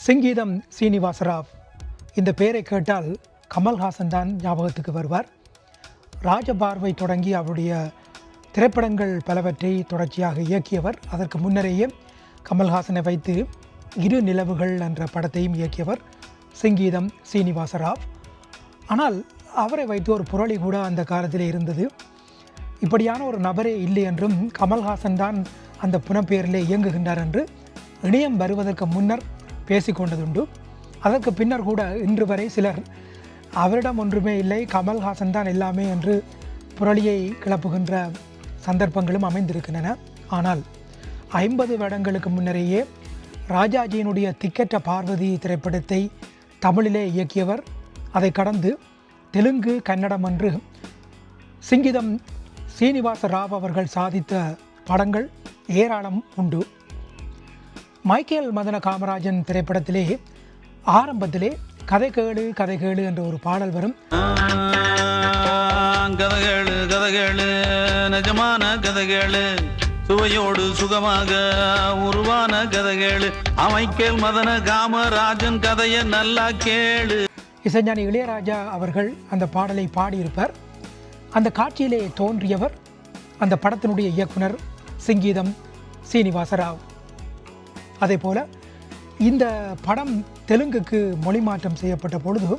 சிங்கீதம் சீனிவாசராவ். இந்த பெயரை கேட்டால் கமல்ஹாசன் தான் ஞாபகத்துக்கு வருவார். ராஜபார்வை தொடங்கி அவருடைய திரைப்படங்கள் பலவற்றை தொடர்ச்சியாக இயக்கியவர். அதற்கு முன்னரேயே கமல்ஹாசனை வைத்து இரு நிலவுகள் என்ற படத்தையும் இயக்கியவர் சிங்கீதம் சீனிவாசராவ். ஆனால் அவரை வைத்து ஒரு புரளி கூட அந்த காலத்தில் இருந்தது. இப்படியான ஒரு நபரே இல்லை என்றும் கமல்ஹாசன் தான் அந்த புனப்பெயரிலே இயங்குகின்றார் என்று இணையம் வருவதற்கு முன்னர் பேசிக்கொண்டதுண்டு. அதற்கு பின்னர் கூட இன்று வரை சிலர் அவரிடம் ஒன்றுமே இல்லை கமல்ஹாசன் தான் எல்லாமே என்று புரளியை கிளப்புகின்ற சந்தர்ப்பங்களும் அமைந்திருக்கின்றன. ஆனால் ஐம்பது வருடங்களுக்கு முன்னரேயே ராஜாஜியினுடைய திக்கற்ற பார்வதி திரைப்படத்தை தமிழிலே இயக்கியவர் அதை கடந்து தெலுங்கு கன்னடம் என்று சிங்கிதம் சீனிவாச ராவ் அவர்கள் சாதித்த படங்கள் ஏராளம் உண்டு. மைக்கேல் மதன காமராஜன் திரைப்படத்திலே ஆரம்பத்திலே கதை கேளு கதை கேளு என்ற ஒரு பாடல் வரும். கதைகளு கதைகளு நிஜமான கதைகளு சுவையோடு சுகமாக உருவான கதைகளு அமைக்கேல் மதன காமராஜன் கதைய நல்லா கேளு. இசைஞானி இளையராஜா அவர்கள் அந்த பாடலை பாடியிருப்பார். அந்த காட்சியிலே தோன்றியவர் அந்த படத்தினுடைய இயக்குனர் சிங்கீதம் சீனிவாசராவ். அதே போல இந்த படம் தெலுங்குக்கு மொழி மாற்றம் செய்யப்பட்ட பொழுது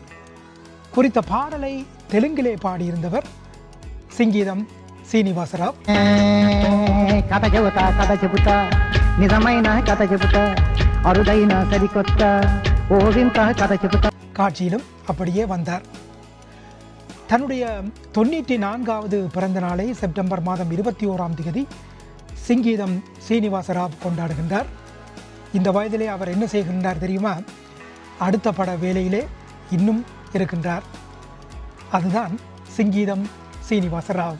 குறித்த பாடலை தெலுங்கிலே பாடியிருந்தவர் சிங்கீதம் சீனிவாசராவ் కథ చెబుతా కథ చెబుతా నిజమైన కథ చెబుతా అరుదైన సరికొత్త ఓ వింత కథ చెబుతా காட்சியிலும் அப்படியே வந்தார் தன்னுடைய தொண்ணூற்றி நான்காவது பிறந்த நாளை செப்டம்பர் மாதம் இருபத்தி ஓராம் தேதி சிங்கீதம் சீனிவாசராவ் கொண்டாடுகின்றார் இந்த வயதிலே அவர் என்ன செய்கின்றார் தெரியுமா? அடுத்த பட வேலையிலே இன்னும் இருக்கின்றார். அதுதான் சிங்கீதம் சீனிவாசராவ்